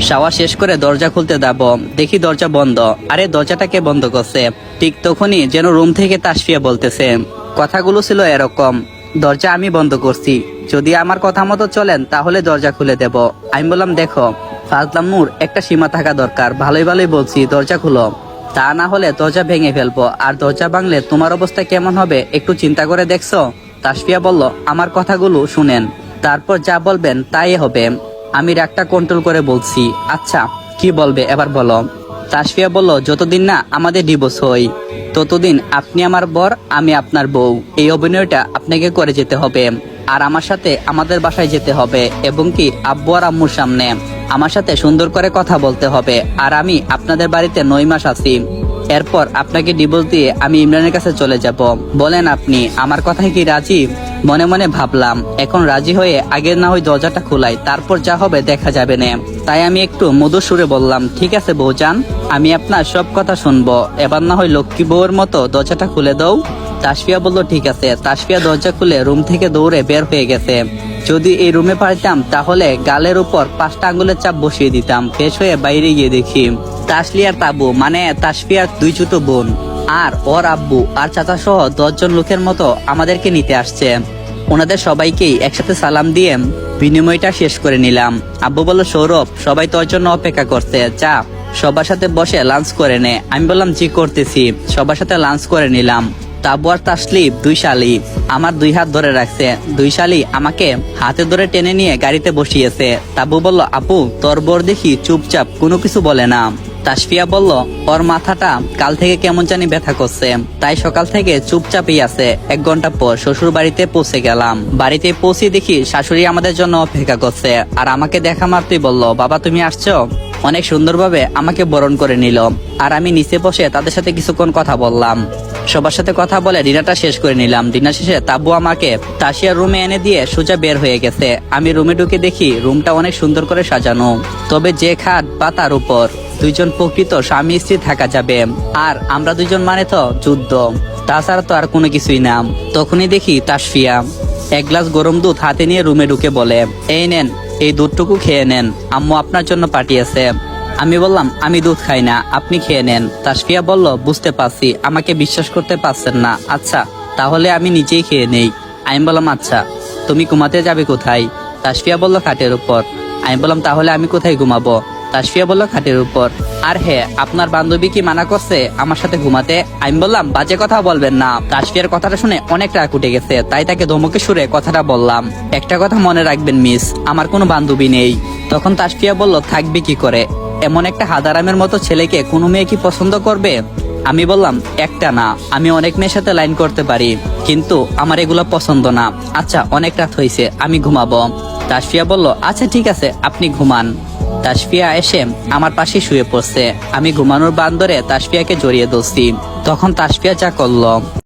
শাওয়া শেষ করে দরজা খুলতে যাব। দেখি দরজা বন্ধ। আরে দরজাটাকে বন্ধ করছে? ঠিক তখনই যেন রুম থেকে তাসফিয়া বলতেছে, কথাগুলো ছিল এরকম, দরজা আমি বন্ধ করছি। যদি আমার কথা মতো চলেন, তাহলে দরজা খুলে দেব। আমি বললাম, দেখো ফাজলামুর একটা সীমা থাকা দরকার। ভালোই ভালোই বলছি, দরজা খুলো। তা না হলে দরজা ভেঙে ফেলব। আর দরজা ভাঙলে তোমার অবস্থা কেমন হবে, একটু চিন্তা করে দেখছ? তাসফিয়া বলল, আমার কথাগুলো শুনেন। তারপর যা বলবেন, তাই হবে। আমি রাগটা কন্ট্রোল করে বলছি আচ্ছা কি বলবে? এবার বলো। তাসফিয়া বলল, যতদিন না আমাদের ডিভোর্স হই ততদিন আপনি আমার বর, আমি আপনার বউ। এই অভিনয়টা আপনাকে করে যেতে হবে আর আমার সাথে আমাদের বাসায় যেতে হবে এবং কি আব্বু আর আম্মুর সামনে। আমার সাথে সুন্দর করে কথা বলতে হবে আর আমি আপনাদের বাড়িতে নয় মাস আছি। এরপর আপনাকে ডিভোর্স দিয়ে আমি ইমরানের কাছে চলে যাব। বলেন আপনি, আমার কথায় কি রাজি? মনে মনে ভাবলাম, এখন রাজি হয়ে আগের না হয় দরজাটা খোলাই, তারপর যা হবে দেখা যাবে না। তাই আমি একটু মধুর সুরে বললাম, ঠিক আছে বউজান, আমি আপনার সব কথা শুনব। এবার না হয় লক্ষ্মী বউয়ের মতো দরজাটা খুলে দাও। তাসফিয়া বলল, ঠিক আছে। তাসফিয়া দরজা খুলে রুম থেকে দৌড়ে বের হয়ে গেছে। যদি এই রুমে পারতাম, তাহলে গালের উপর পাঁচটা আঙ্গুলের চাপ বসিয়ে দিতাম। ফ্রেশ হয়ে বাইরে গিয়ে দেখি তাসলিয়ার তাবু মানে তাসফিয়ার দুই ছোট বোন। আর ওর আব্বু আর চাচা সহ দশজন লোকের মতো আমাদেরকে নিতে আসছে। ওনাদের সবাইকেই একসাথে সালাম দিয়ে বিনিময়টা শেষ করে নিলাম। আব্বু বলল, সৌরভ, সবাই তোর জন্য অপেক্ষা করছে। যা, সবার সাথে বসে লাঞ্চ করে নে। আমি বললাম, জি, করতেছি। সবার সাথে লাঞ্চ করে নিলাম। তাবু আর তাসলিফ দুই শালি। আমার দুই হাত ধরে রাখছে। দুই শালি আমাকে হাতে ধরে টেনে নিয়ে গাড়িতে বসিয়েছে। তাবু বলল, আপু, তোর বর দেখি চুপচাপ, কোনো কিছু বলে না। তাসফিয়া বলল, ওর মাথাটা কাল থেকে কেমন জানি ব্যথা করছে। তাই সকাল থেকে চুপচাপই আছে। এক ঘণ্টা পর শ্বশুর বাড়িতে পৌঁছে গেলাম। বাড়িতে পৌঁছে দেখি শাশুড়ি আমাদের জন্য অপেক্ষা করছে। আর আমাকে দেখা মাত্রই বলল, বাবা, তুমি আসছো? অনেক সুন্দরভাবে আমাকে বরণ করে নিল। আর আমি নিচে বসে তাদের সাথে কিছুক্ষণ কথা বললাম। সবার সাথে কথা বলে ডিনারটা শেষ করে নিলাম। ডিনার শেষে তাব্বু আমাকে তাসিয়ার রুমে এনে দিয়ে সোজা বের হয়ে গেছে। আমি রুমে ঢুকে দেখি রুমটা অনেক সুন্দর করে সাজানো। তবে যে খাট বা তার উপর দুইজন প্রকৃত স্বামী স্ত্রী থাকা যাবে। আর আমরা দুইজন মানে তো যুদ্ধ। তাছাড়া তো আর কোনো কিছুই না। তখনই দেখি তাসফিয়া এক গ্লাস গরম দুধ হাতে নিয়ে রুমে ঢুকে বলে, এই নেন, এই দুধটুকু খেয়ে নেন। আম্মু আপনার জন্য পাঠিয়েছে। আমি বললাম, আমি দুধ খাই না, আপনি খেয়ে নেন। তাসফিয়া বলল, বুঝতে পারছি, আমাকে বিশ্বাস করতে পারছেন না। আচ্ছা তাহলে আমি নিজেই খেয়ে নেই। আমি বললাম আচ্ছা তুমি ঘুমাতে যাবে কোথায়? তাসফিয়া বলল, খাটের উপর। আমি বললাম, তাহলে আমি কোথায় ঘুমাবো? তাসফিয়া বলল খাটের উপর। আর হ্যাঁ আপনার বান্ধবী কি মানা করছে আমার সাথে ঘুমাতে? আমি বললাম, বাজে কথা বলবেন না। তাসফিয়ার কথাটা শুনে অনেক রাগ উঠে গেছে, তাই তাকে ধমকে সুরে কথাটা বললাম, একটা কথা মনে রাখবেন, মিস, আমার কোনো বান্ধবী নেই। তখন তাসফিয়া বলল, থাকবে কি করে? এমন একটা হাদারামের মতো ছেলেকে কোনো মেয়ে কি পছন্দ করবে? আমি বললাম, একটা না, আমি অনেক মেয়ের সাথে লাইন করতে পারি, কিন্তু আমার এগুলো পছন্দ না। আচ্ছা অনেক রাত হয়েছে আমি ঘুমাবো। তাসফিয়া বলল আচ্ছা ঠিক আছে, আপনি ঘুমান। তাসফিয়া এসে আমার পাশে শুয়ে পড়ছে। আমি ঘুমানোর বান্দরে তাসফিয়াকে জড়িয়ে ধরছি। তখন তাসফিয়া যা করল